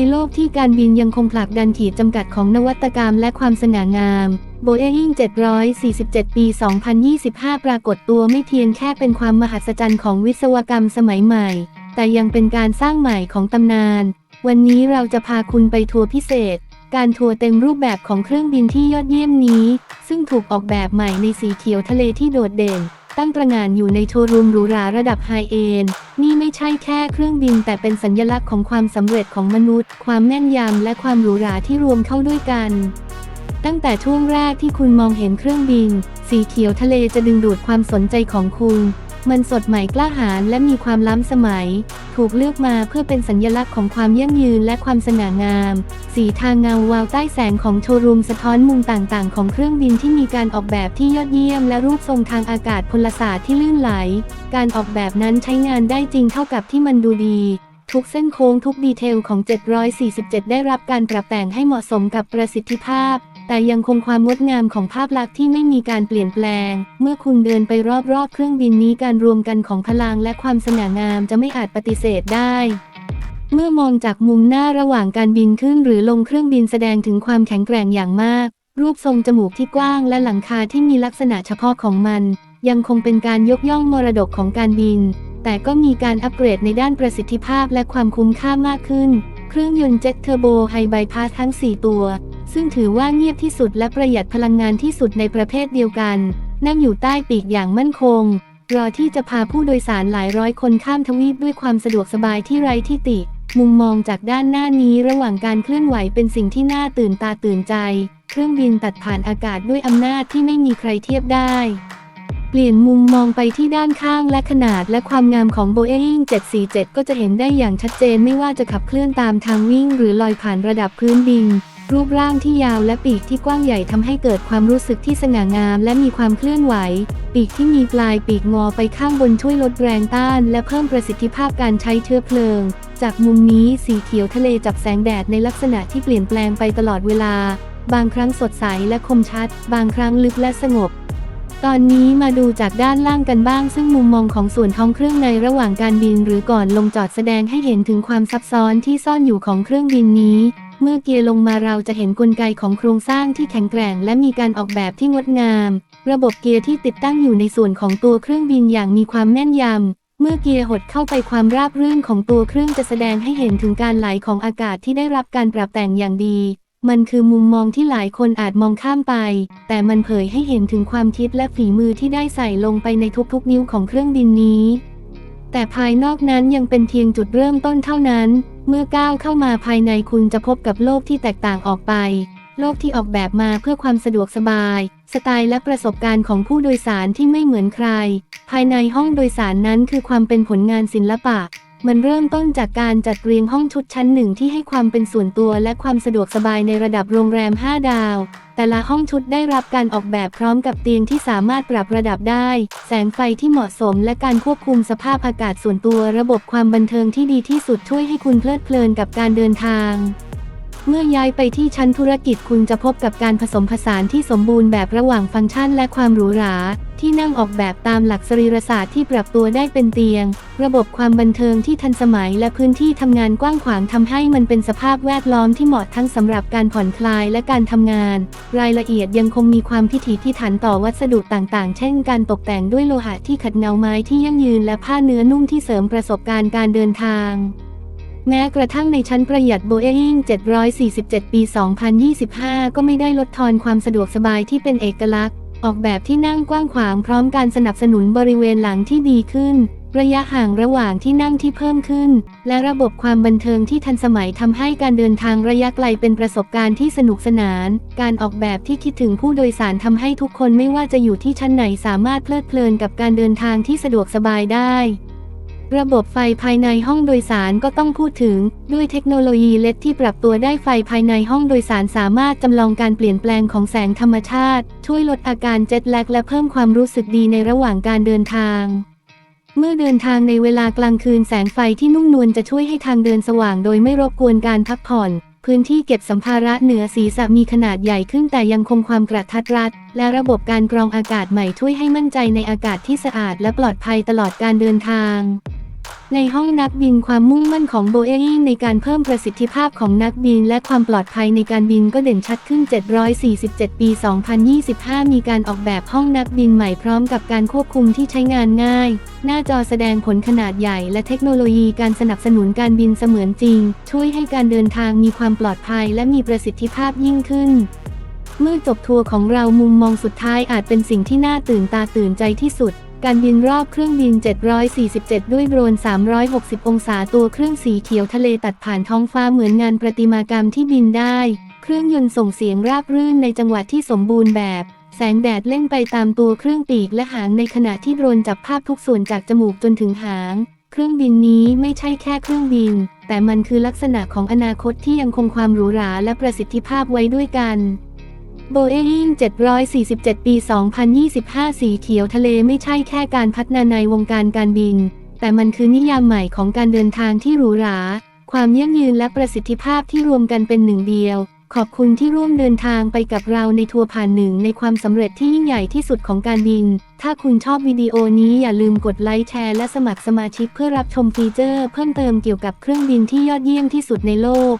ในโลกที่การบินยังคงผลักดันขีดจำกัดของนวัตกรรมและความสง่างาม Boeing 747 ปี 2025 ปรากฏตัวไม่เพียงแค่เป็นความมหัศจรรย์ของวิศวกรรมสมัยใหม่ แต่ยังเป็นการสร้างใหม่ของตำนาน วันนี้เราจะพาคุณไปทัวร์พิเศษ การทัวร์เต็มรูปแบบของเครื่องบินที่ยอดเยี่ยมนี้ ซึ่งถูกออกแบบใหม่ในสีเขียวทะเลที่โดดเด่น ตั้งตระงานอยู่ในโชว์รูมหรูหราระดับไฮเอนด์นี่ไม่ใช่แค่เครื่องบินแต่เป็นสัญลักษณ์ของความสำเร็จของมนุษย์ ความแม่นยำและความหรูหราที่รวมเข้าด้วยกัน ตั้งแต่ช่วงแรกที่คุณมองเห็นเครื่องบิน สีเขียวทะเลจะดึงดูดความสนใจของคุณ มันสดใหม่กล้าหาญและมีความล้ำสมัย ถูกเลือกมาเพื่อเป็นสัญลักษณ์ของความยั่งยืนและความสง่างาม สีทางเงาวาวใต้แสงของโชว์รูมสะท้อนมุมต่างๆ ของเครื่องบินที่มีการออกแบบที่ยอดเยี่ยม และรูปทรงทางอากาศพลศาสตร์ที่ลื่นไหล การออกแบบนั้นใช้งานได้จริงเท่ากับที่มันดูดีทุกเส้นโค้งทุกดีเทลของ 747 ได้รับการปรับแต่งให้เหมาะสมกับประสิทธิภาพ แต่ยังคงความงดงามของภาพลักษณ์ที่ไม่มีการเปลี่ยนแปลง เมื่อคุณเดินไปรอบๆ เครื่องบินนี้การรวมกันของพลังและความสง่างามจะไม่อาจปฏิเสธได้ เมื่อมองจากมุมหน้าระหว่างการบินขึ้นหรือลงเครื่องบินแสดงถึงความแข็งแกร่งอย่างมาก รูปทรงจมูกที่กว้างและหลังคาที่มีลักษณะเฉพาะของมัน ยังคงเป็นการยกย่องมรดกของการบิน แต่ก็มีการอัปเกรดในด้านประสิทธิภาพและความคุ้มค่ามากขึ้น เครื่องยนต์เจ็ตเทอร์โบไฮไบพาสทั้ง 4 ตัว ซึ่งถือว่าเงียบที่สุดและประหยัดพลังงานที่สุดในประเภทเดียวกัน นั่งอยู่ใต้ปีกอย่างมั่นคง รอที่จะพาผู้โดยสารหลายร้อยคนข้ามทวีปด้วยความสะดวกสบายที่ไร้ที่ติ มุมมองจากด้านหน้านี้ระหว่างการเคลื่อนไหวเป็นสิ่งที่น่าตื่นตาตื่นใจ เครื่องบินตัดผ่านอากาศด้วยอำนาจที่ไม่มีใครเทียบได้เปลี่ยนมุมมองไปที่ด้านข้างและขนาดและความงามของ Boeing 747 ก็จะเห็นได้อย่างชัดเจนไม่ว่าจะขับเคลื่อนตามทางวิ่งหรือลอยผ่านระดับพื้นดิน รูปร่างที่ยาวและปีกที่กว้างใหญ่ทำให้เกิดความรู้สึกที่สง่างาม และมีความเคลื่อนไหว ปีกที่มีปลายปีกงอไปข้างบนช่วยลดแรงต้าน และเพิ่มประสิทธิภาพการใช้เชื้อเพลิง จากมุมนี้สีเขียวทะเลจับแสงแดดในลักษณะที่เปลี่ยนแปลงไปตลอดเวลา บางครั้งสดใสและคมชัด บางครั้งลึกและสงบตอนนี้มาดูจากด้านล่างกันบ้าง ซึ่งมุมมองของส่วนท้องเครื่องในระหว่างการบิน หรือก่อนลงจอดแสดงให้เห็นถึงความซับซ้อนที่ซ่อนอยู่ของเครื่องบินนี้ เมื่อเกียร์ลงมาเราจะเห็นกลไกของโครงสร้างที่แข็งแกร่ง และมีการออกแบบที่งดงาม ระบบเกียร์ที่ติดตั้งอยู่ในส่วนของตัวเครื่องบินอย่างมีความแม่นยำ เมื่อเกียร์หดเข้าไปความราบรื่นของตัวเครื่องจะแสดงให้เห็นถึงการไหลของอากาศที่ได้รับการปรับแต่งอย่างดี มันคือมุมมองที่หลายคนอาจมองข้ามไป แต่มันเผยให้เห็นถึงความคิดและฝีมือที่ได้ใส่ลงไปในทุกๆ นิ้วของเครื่องบินนี้ แต่ภายนอกนั้นยังเป็นเพียงจุดเริ่มต้นเท่านั้น เมื่อก้าวเข้ามาภายในคุณจะพบกับโลกที่แตกต่างออกไป โลกที่ออกแบบมาเพื่อความสะดวกสบาย สไตล์และประสบการณ์ของผู้โดยสารที่ไม่เหมือนใคร ภายในห้องโดยสารนั้นคือความเป็นผลงานศิลปะ มันเริ่มต้นจากการจัดเรียงห้องชุดชั้นหนึ่งที่ให้ความเป็นส่วนตัวและความสะดวกสบายในระดับโรงแรม 5 ดาว แต่ละห้องชุดได้รับการออกแบบพร้อมกับเตียงที่สามารถปรับระดับได้ แสงไฟที่เหมาะสมและการควบคุมสภาพอากาศส่วนตัว ระบบความบันเทิงที่ดีที่สุดช่วยให้คุณเพลิดเพลินกับการเดินทาง เมื่อย้ายไปที่ชั้นธุรกิจคุณจะพบกับการผสมผสานที่สมบูรณ์แบบระหว่างฟังก์ชันและความหรูหรา ที่นั่งออกแบบตามหลักสรีรศาสตร์ที่ปรับตัวได้เป็นเตียง ระบบความบันเทิงที่ทันสมัยและพื้นที่ทำงานกว้างขวางทำให้มันเป็นสภาพแวดล้อมที่เหมาะทั้งสำหรับการผ่อนคลายและการทำงาน รายละเอียดยังคงมีความพิถีพิถันต่อวัสดุต่างๆ เช่น การตกแต่งด้วยโลหะที่ขัดเงาไม้ที่ยั่งยืนและผ้าเนื้อนุ่มที่เสริมประสบการณ์การเดินทาง แม้กระทั่งในชั้นประหยัด Boeing 747 ปี 2025 ก็ไม่ได้ลดทอนความสะดวกสบายที่เป็นเอกลักษณ์ ออกแบบที่นั่งกว้างขวางพร้อมการสนับสนุนบริเวณหลังที่ดีขึ้น ระยะห่างระหว่างที่นั่งที่เพิ่มขึ้น และระบบความบันเทิงที่ทันสมัยทำให้การเดินทางระยะไกลเป็นประสบการณ์ที่สนุกสนาน การออกแบบที่คิดถึงผู้โดยสารทำให้ทุกคนไม่ว่าจะอยู่ที่ชั้นไหนสามารถเพลิดเพลินกับการเดินทางที่สะดวกสบายได้ ระบบไฟภายในห้องโดยสารก็ต้องพูดถึง ด้วยเทคโนโลยีเลดที่ปรับตัวได้ไฟภายในห้องโดยสารสามารถจำลองการเปลี่ยนแปลงของแสงธรรมชาติ ช่วยลดอาการเจ็ตแลกและเพิ่มความรู้สึกดีในระหว่างการเดินทาง เมื่อเดินทางในเวลากลางคืนแสงไฟที่นุ่มนวลจะช่วยให้ทางเดินสว่างโดยไม่รบกวนการพักผ่อนพื้นที่เก็บสัมภาระเหนือศีรษะมีขนาดใหญ่ขึ้นแต่ยังคงความกระทัดรัด และระบบการกรองอากาศใหม่ช่วยให้มั่นใจในอากาศที่สะอาดและปลอดภัยตลอดการเดินทาง ในห้องนักบินความมุ่งมั่นของโบเอ n งในการเพิ่มประสิทธิภาพของนักบิน และความปลอดภัยในการบินก็เด่นชัดขึ้น 747 ปี 2025 มีการออกแบบห้องนักบินใหม่พร้อมกับการควบคุมที่ใช้งานง่าย หน้าจอแสดงผลขนาดใหญ่และเทคโนโลยีการสนับสนุนการบินเสมือนจริง ช่วยให้การเดินทางมีความปลอดภัยและมีประสิทธิภาพยิ่งขึ้นเมื่อจบทัวร์ของเรามุมมองสุดท้ายอาจเป็นสิ่งที่น่าตื่นตาตื่นใจที่สุด การบินรอบเครื่องบิน 747 ด้วยโดรน 360 องศาตัวเครื่องสีเขียวทะเลตัดผ่านท้องฟ้าเหมือนงานประติมากรรมที่บินได้ เครื่องยนต์ส่งเสียงราบรื่นในจังหวะที่สมบูรณ์แบบ แสงแดดเล่นไปตามตัวเครื่องปีกและหางในขณะที่โดรนจับภาพทุกส่วนจากจมูกจนถึงหาง เครื่องบินนี้ไม่ใช่แค่เครื่องบิน แต่มันคือลักษณะของอนาคตที่ยังคงความหรูหราและประสิทธิภาพไว้ด้วยกัน โบเอ n 747 ปี 2025 สีเขียวทะเลไม่ใช่แค่การพัฒนาในวงการการบิน แต่มันคือนิยามใหม่ของการเดินทางที่หรูหรา ความยั่งยืนและประสิทธิภาพที่รวมกันเป็นหนึ่งเดียว ขอบคุณที่ร่วมเดินทางไปกับเราในทัวร์ผ่านหนึ่งในความสำเร็จที่ยิ่งใหญ่ที่สุดของการบิน ถ้าคุณชอบวิดีโอนี้อย่าลืมกดไลค์แชร์และสมัครสมาชิกเพื่อรับชมฟีเจอร์ เพิ่มเติมเกี่ยวกับเครื่องบินที่ยอดเยี่ยมที่สุดในโลก